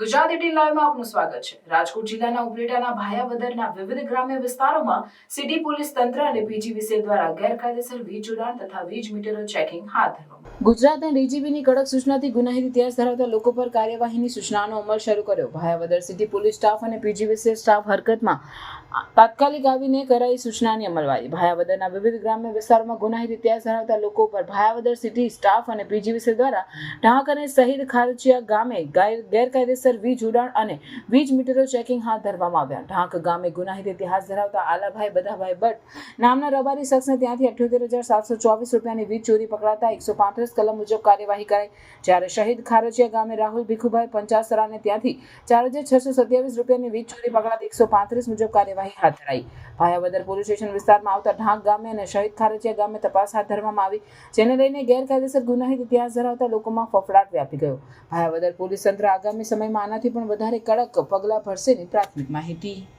ગુજરાત લાઈવમાં આપનું સ્વાગત છે. રાજકોટ જિલ્લાના ઉપલેટાના ભાયાવદરના વિવિધ ગ્રામ્ય વિસ્તારોમાં સિટી પોલીસ તંત્ર અને પીજીવીસીએલ દ્વારા ગેરકાયદેસર વીજ જોડાણ તથા વીજ મીટરો ચેકિંગ હાથ ધરવામાં ગુજરાતના ડીજીબીની કડક સૂચનાથી ગુનાહિત ઇતિહાસ ધરાવતા લોકો પર કાર્યવાહીની સૂચનાનો અમલ શરૂ કર્યો. ભાયાવદર સિટી પોલીસ સ્ટાફ અને પીજીવીસી સ્ટાફ હરકતમાં તાત્કાલિક આવીને કરાઈ સૂચનાની અમલવારી. ભાયાવદરના વિવિધ ગ્રામ્ય વિસ્તારોમાં ગુનાહિત ઇતિહાસ ધરાવતા લોકો પર ભાયાવદર સિટી સ્ટાફ અને પીજીવીસી દ્વારા ઢાંક અને શહીદ ખારચિયા ગામે ગાય- ગેરકાયદેસર વીજ જોડાણ અને વીજ મીટરો ચેકિંગ હાથ ધરવામાં આવ્યા. ઢાંક ગામે ગુનાહિત ઇતિહાસ ધરાવતા આલાભાઈ બધાભાઈ ભટ્ટ નામના રબારી શખ્સને ત્યાંથી અઠ્યોતેર હજાર સાતસો ચોવીસ રૂપિયાની વીજ ચોરી પકડાતા એકસો પાંત્રીસ કલમ મુજબ કાર્યવાહી કરાઈ. જ્યારે શહીદ ખારચિયા ગામે રાહુલ ભીખુભાઈ પંચાસરાને ત્યાંથી ચાર હજાર છસો સત્યાવીસ રૂપિયાની વીજ ચોરી પકડાતા એકસો પાંત્રીસ મુજબ કાર્યવાહી હાથ ધરાઈ. ભાયાવદર પોલીસ સ્ટેશન વિસ્તારમાં આવતા ઢાંક ગામે અને શહીદ ખારચિયા ગામે તપાસ હાથ ધરવામાં આવી, જેને લઈને ગેરકાયદેસર ગુનાહિત ઇતિહાસ ધરાવતા લોકોમાં ફફડાટ વ્યાપી ગયો. ભાયાવદર પોલીસ તંત્ર આગામી સમયમાં આનાથી પણ વધારે કડક પગલાં ભરશેની પ્રાથમિક માહિતી.